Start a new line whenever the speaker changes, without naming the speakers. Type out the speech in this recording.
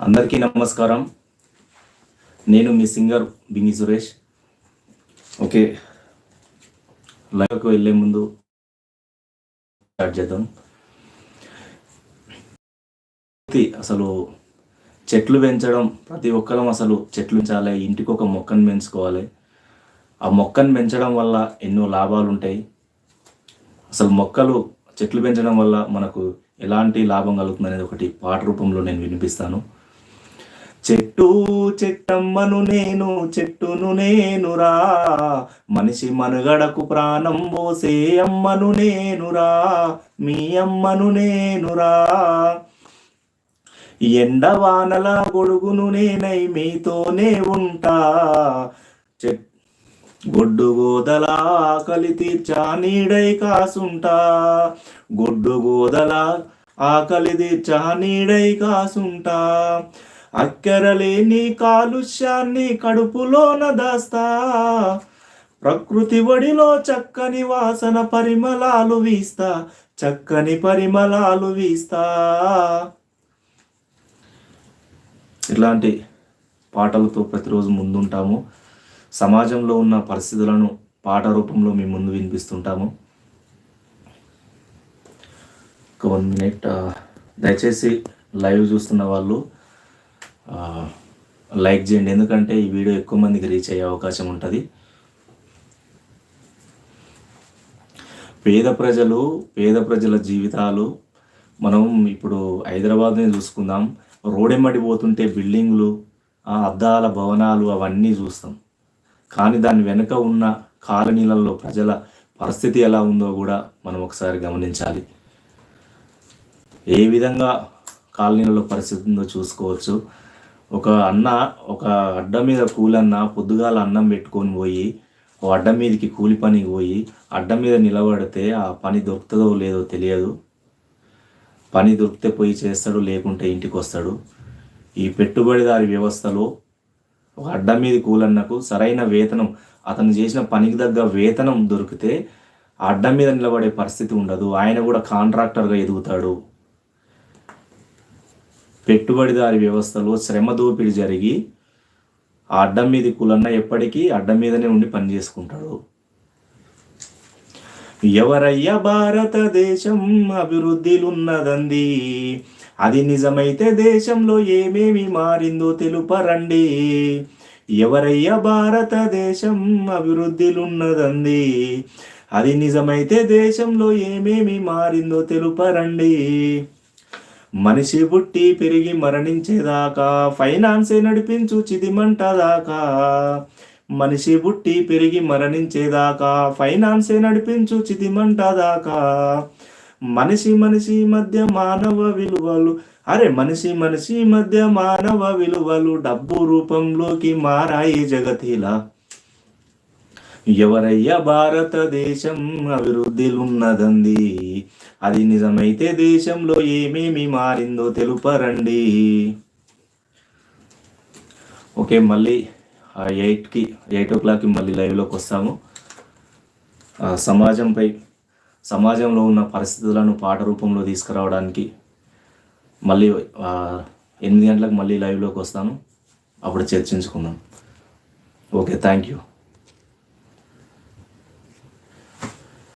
అందరికీ నమస్కారం. నేను మీ సింగర్ బింగి సురేష్. ఓకే. లైవ్కి వెళ్ళే ముందు స్టార్ట్ చేద్దాం. అసలు చెట్లు పెంచడం ప్రతి ఒక్కరం అసలు చెట్లు పెంచాలి ఇంటికి ఒక మొక్కను పెంచుకోవాలి. ఆ మొక్కను పెంచడం వల్ల ఎన్నో లాభాలు ఉంటాయి. అసలు మొక్కలు చెట్లు పెంచడం వల్ల మనకు ఎలాంటి లాభం కలుగుతుంది అనేది ఒకటి పాట రూపంలో నేను వినిపిస్తాను. చెట్టు చెట్టమ్మను నేను చెట్టును నేనురా మనిషి మనుగడకు ప్రాణం పోసే అమ్మను నేనురా మీ అమ్మను నేనురా ఎండవానల గొడుగును నేనై మీతోనే ఉంటా. చెట్ గొడ్డు గోదల ఆకలి తీర్చా నీడై కాసుంటా. గొడ్డు గోదల ఆకలి తీర్చా నీడై కాసుంటా. అక్కరలేని కాలుష్యాన్ని కడుపులోన దాస్తా. ప్రకృతి ఒడిలో చక్కని వాసన పరిమళాలు వీస్తా. చక్కని పరిమళాలు వీస్తా. ఇలాంటి పాటలతో ప్రతిరోజు ముందుంటాము. సమాజంలో ఉన్న పరిస్థితులను పాట రూపంలో మీ ముందు వినిపిస్తుంటాము. ఒక వన్ మినిట్ దయచేసి లైవ్ చూస్తున్న వాళ్ళు లైక్ చేయండి. ఎందుకంటే ఈ వీడియో ఎక్కువ మందికి రీచ్ అయ్యే అవకాశం ఉంటుంది. పేద ప్రజలు పేద ప్రజల జీవితాలు మనం ఇప్పుడు హైదరాబాద్ని చూసుకుందాం. రోడెమ్మడి పోతుంటే బిల్డింగ్లు అద్దాల భవనాలు అవన్నీ చూస్తాం. కానీ దాని వెనుక ఉన్న కాలనీలలో ప్రజల పరిస్థితి ఎలా ఉందో కూడా మనం ఒకసారి గమనించాలి. ఏ విధంగా కాలనీలలో పరిస్థితి ఉందో చూసుకోవచ్చు. ఒక అన్న ఒక అడ్డ మీద కూలన్న పొద్దుగాల అన్నం పెట్టుకొని పోయి ఓ అడ్డ మీదకి కూలి పనికి పోయి అడ్డ మీద నిలబడితే ఆ పని దొరుకుతుందో లేదో తెలియదు. పని దొరికితే పోయి చేస్తాడు లేకుంటే ఇంటికి వస్తాడు ఈ పెట్టుబడిదారి వ్యవస్థలో ఒక అడ్డ మీద కూలన్నకు సరైన వేతనం అతను చేసిన పనికి తగ్గ వేతనం దొరికితే ఆ అడ్డం మీద నిలబడే పరిస్థితి ఉండదు. ఆయన కూడా కాంట్రాక్టర్గా ఎదుగుతాడు. పెట్టుబడిదారి వ్యవస్థలో శ్రమ దోపిడి జరిగి ఆ అడ్డం మీద కులన్న ఎప్పటికీ అడ్డం మీదనే ఉండి పని చేసుకుంటాడు ఎవరయ్యా భారతదేశం అభివృద్ధిలున్నదంది? అది నిజమైతే దేశంలో ఏమేమి మారిందో తెలుపరండి. ఎవరయ్యా భారతదేశం అభివృద్ధిలున్నదంది? అది నిజమైతే దేశంలో ఏమేమి మారిందో తెలుపరండి. మనిషి పుట్టి పెరిగి మరణించేదాకా ఫైనాన్సే నడిపించు చిదిమంటదాకా. మనిషి పుట్టి పెరిగి మరణించేదాకా ఫైనాన్సే నడిపించు చిదిమంటదాకా. మనిషి మనిషి మధ్య మానవ విలువలు అరే మనిషి మనిషి మధ్య మానవ విలువలు డబ్బు రూపంలోకి మారాయి జగతిలా. ఎవరయ్యా భారతదేశం అభివృద్ధిలున్నదంది అది నిజమైతే దేశంలో ఏమేమి మారిందో తెలుపరండి. ఓకే మళ్ళీ ఎయిట్కి ఎయిట్ ఓ క్లాక్కి మళ్ళీ లైవ్లోకి వస్తాము. సమాజంపై సమాజంలో ఉన్న పరిస్థితులను పాట రూపంలో తీసుకురావడానికి మళ్ళీ ఎనిమిది గంటలకు మళ్ళీ లైవ్లోకి వస్తాను. అప్పుడు చర్చించుకుందాం. Okay thank you.